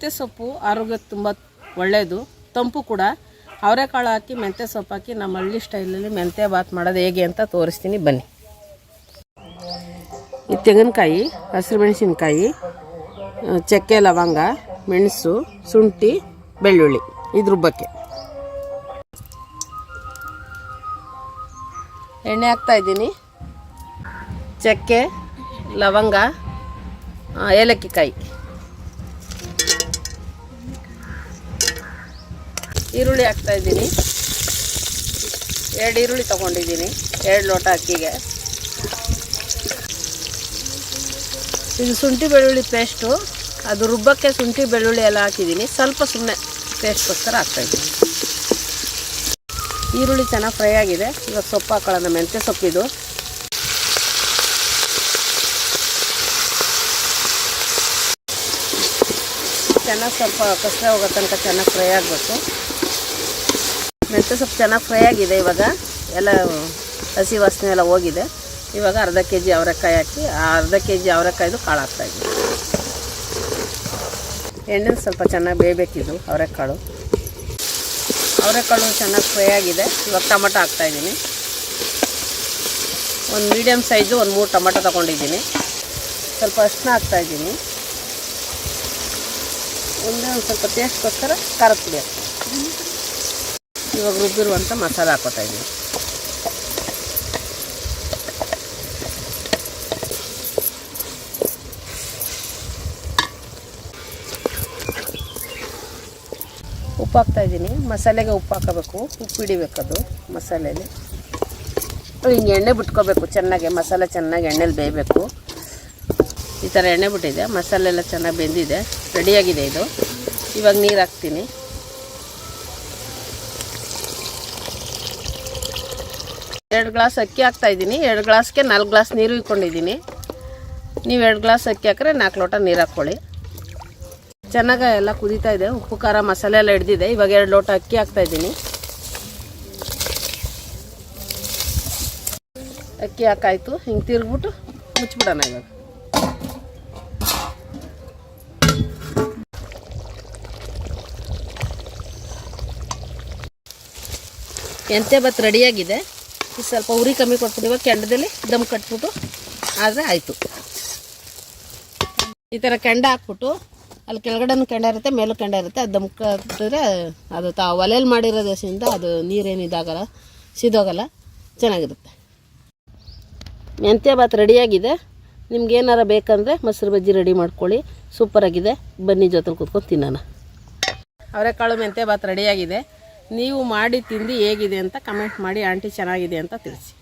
ಮೆಂತ್ಯ ಸೊಪ್ಪು ಆರೋಗ್ಯಕ್ಕೆ ತುಂಬ ಒಳ್ಳೆಯದು ತಂಪು ಕೂಡ. ಅವರೆಕಾಳು ಹಾಕಿ ಮೆಂತ್ಯ ಸೊಪ್ಪು ಹಾಕಿ ನಮ್ಮ ಹಳ್ಳಿ ಸ್ಟೈಲಲ್ಲಿ ಮೆಂತ್ಯ ಬಾತ್ ಮಾಡೋದು ಹೇಗೆ ಅಂತ ತೋರಿಸ್ತೀನಿ, ಬನ್ನಿ. ಈ ತೆಂಗಿನಕಾಯಿ ಹಸಿರು ಮೆಣಸಿನಕಾಯಿ ಚಕ್ಕೆ, ಲವಂಗ, ಮೆಣಸು, ಶುಂಠಿ, ಬೆಳ್ಳುಳ್ಳಿ ಇದು ರುಬ್ಬಕ್ಕೆ ಎಣ್ಣೆ ಹಾಕ್ತಾ ಇದ್ದೀನಿ. ಚಕ್ಕೆ, ಲವಂಗ ಏಲಕ್ಕಿಕಾಯಿ. ಈರುಳ್ಳಿ ಹಾಕ್ತಾ ಇದ್ದೀನಿ. ಎರಡು ಈರುಳ್ಳಿ ತೊಗೊಂಡಿದ್ದೀನಿ. ಎರಡು ಲೋಟ ಅಕ್ಕಿಗೆ. ಇದು ಶುಂಠಿ ಬೆಳ್ಳುಳ್ಳಿ ಪೇಸ್ಟು ಅದು ರುಬ್ಬಕ್ಕೆ ಶುಂಠಿ ಬೆಳ್ಳುಳ್ಳಿ ಎಲ್ಲ ಹಾಕಿದ್ದೀನಿ. ಸ್ವಲ್ಪ ಸುಮ್ಮನೆ ಪೇಸ್ಟ್ಗೋಸ್ಕರ ಹಾಕ್ತಾಯಿದ್ದೀನಿ ಈರುಳ್ಳಿ ಚೆನ್ನಾಗಿ ಫ್ರೈ ಆಗಿದೆ. ಇವಾಗ ಸೊಪ್ಪು ಹಾಕೊಳ್ಳೋಣ. ಮೆಂತ್ಯ ಸೊಪ್ಪಿದು ಚೆನ್ನಾಗಿ ಸ್ವಲ್ಪ ಕಷ್ಟ ಹೋಗೋ ತನಕ ಚೆನ್ನಾಗಿ ಫ್ರೈ ಆಗಬೇಕು. ಮೆಂತ್ಯ ಸೊಪ್ಪು ಚೆನ್ನಾಗಿ ಫ್ರೈ ಆಗಿದೆ ಇವಾಗ. ಎಲ್ಲ ಹಸಿ ವಾಸನೆ ಎಲ್ಲ ಹೋಗಿದೆ. ಇವಾಗ ಅರ್ಧ ಕೆ ಜಿ ಅವರೆಕಾಯಿ ಹಾಕಿ, ಆ ಅರ್ಧ ಕೆ ಜಿ ಅವರೆಕಾಯ್ದು ಕಾಳು ಹಾಕ್ತಾಯಿದ್ವಿ ಎಣ್ಣೆ ಸ್ವಲ್ಪ ಚೆನ್ನಾಗಿ ಬೇಯಬೇಕಿದ್ದು ಅವರೆಕಾಳು. ಅವರೆಕಾಳು ಚೆನ್ನಾಗಿ ಫ್ರೈ ಆಗಿದೆ. ಇವಾಗ ಟೊಮಟೊ ಹಾಕ್ತಾಯಿದ್ದೀನಿ ಒಂದು ಮೀಡಿಯಮ್ ಸೈಜು ಒಂದು ಮೂರು ಟೊಮಟೊ ತೊಗೊಂಡಿದ್ದೀನಿ. ಸ್ವಲ್ಪ ಅರ್ಶಿನ ಹಾಕ್ತಾಯಿದ್ದೀನಿ ಒಂದೇ ಒಂದು ಸ್ವಲ್ಪ ಟೇಸ್ಟ್ಗೋಸ್ಕರ ಖಾರದ ಪುಡಿ ಇವಾಗ ರುಬ್ಬಿರುವಂಥ ಮಸಾಲ ಹಾಕೋತಾ ಇದ್ದೀನಿ. ಉಪ್ಪು ಹಾಕ್ತಾ ಇದ್ದೀನಿ. ಮಸಾಲೆಗೆ ಉಪ್ಪು ಹಾಕೋಬೇಕು. ಉಪ್ಪು ಹಿಡಿಬೇಕದು ಮಸಾಲೆಯಲ್ಲಿ. ಹಿಂಗೆ ಎಣ್ಣೆ ಬಿಟ್ಕೋಬೇಕು ಚೆನ್ನಾಗಿ. ಮಸಾಲೆ ಚೆನ್ನಾಗಿ ಎಣ್ಣೆಲಿ ಬೇಯಬೇಕು. ಈ ಥರ ಎಣ್ಣೆ ಬಿಟ್ಟಿದೆ. ಮಸಾಲೆ ಎಲ್ಲ ಚೆನ್ನಾಗಿ ಬೆಂದಿದೆ. ರೆಡಿಯಾಗಿದೆ ಇದು. ಇವಾಗ ನೀರು ಹಾಕ್ತೀನಿ. ಎರಡು ಗ್ಲಾಸ್ ಅಕ್ಕಿ ಹಾಕ್ತಾ ಇದ್ದೀನಿ. ಎರಡು ಗ್ಲಾಸ್ಗೆ ನಾಲ್ಕು ಗ್ಲಾಸ್ ನೀರು ಇಟ್ಕೊಂಡಿದ್ದೀನಿ ನೀವು ಎರಡು ಗ್ಲಾಸ್ ಅಕ್ಕಿ ಹಾಕ್ರೆ ನಾಲ್ಕು ಲೋಟ ನೀರು ಹಾಕ್ಕೊಳ್ಳಿ. ಚೆನ್ನಾಗಿ ಎಲ್ಲ ಕುದೀತಾ ಇದೆ. ಉಪ್ಪು, ಖಾರ, ಮಸಾಲೆ ಎಲ್ಲ ಹಿಡ್ದಿದೆ. ಇವಾಗ ಎರಡು ಲೋಟ ಅಕ್ಕಿ ಹಾಕ್ತಾ ಇದ್ದೀನಿ. ಅಕ್ಕಿ ಹಾಕಾಯ್ತು. ಹಿಂಗೆ ತಿರುಗ್ಬಿಟ್ಟು ಮುಚ್ಚಿಬಿಡೋಣ ಇವಾಗ. ಎಂತೆ ಬತ್ ರೆಡಿಯಾಗಿದೆ ಇದು ಸ್ವಲ್ಪ ಉರಿ ಕಮ್ಮಿ ಕೊಟ್ಬಿಟ್ಟು ಇವಾಗ ಕೆಂಡದಲ್ಲಿ ದಮ್ ಕಟ್ಬಿಟ್ಟು ಆದರೆ ಆಯಿತು. ಈ ಥರ ಕೆಂಡ ಹಾಕ್ಬಿಟ್ಟು ಅಲ್ಲಿ ಕೆಳಗಡೆನೂ ಕೆಂಡ ಇರುತ್ತೆ, ಮೇಲೂ ಕೆಂಡ ಇರುತ್ತೆ. ಅದು ದಮ್ ಕಟ್ಟಿದ್ರೆ ಅದು ತಾ ಒಲೆಯಲ್ಲಿ ಮಾಡಿರೋ ದೇಶದಿಂದ ಅದು ನೀರೇನು ಇದಾಗಲ್ಲ, ಸಿದೋಗಲ್ಲ, ಚೆನ್ನಾಗಿರುತ್ತೆ. ಮೆಂತ್ಯ ಭಾತ್ ರೆಡಿಯಾಗಿದೆ. ನಿಮ್ಗೆ ಏನಾರ ಬೇಕಂದರೆ ಮೊಸರು ಬಜ್ಜಿ ರೆಡಿ ಮಾಡ್ಕೊಳ್ಳಿ. ಸೂಪರಾಗಿದೆ. ಬನ್ನಿ ಜೊತೆ ಕೂತ್ಕೊಂಡು ತಿನ್ನೋಣ. ಅವರೆಕಾಳು ಮೆಂತ್ಯ ಭಾತ್ ರೆಡಿಯಾಗಿದೆ. ನೀವು ಮಾಡಿ ತಿಂದು ಹೇಗಿದೆ ಅಂತ ಕಮೆಂಟ್ ಮಾಡಿ ಆಂಟಿ ಚೆನ್ನಾಗಿದೆ ಅಂತ ತಿಳಿಸಿ.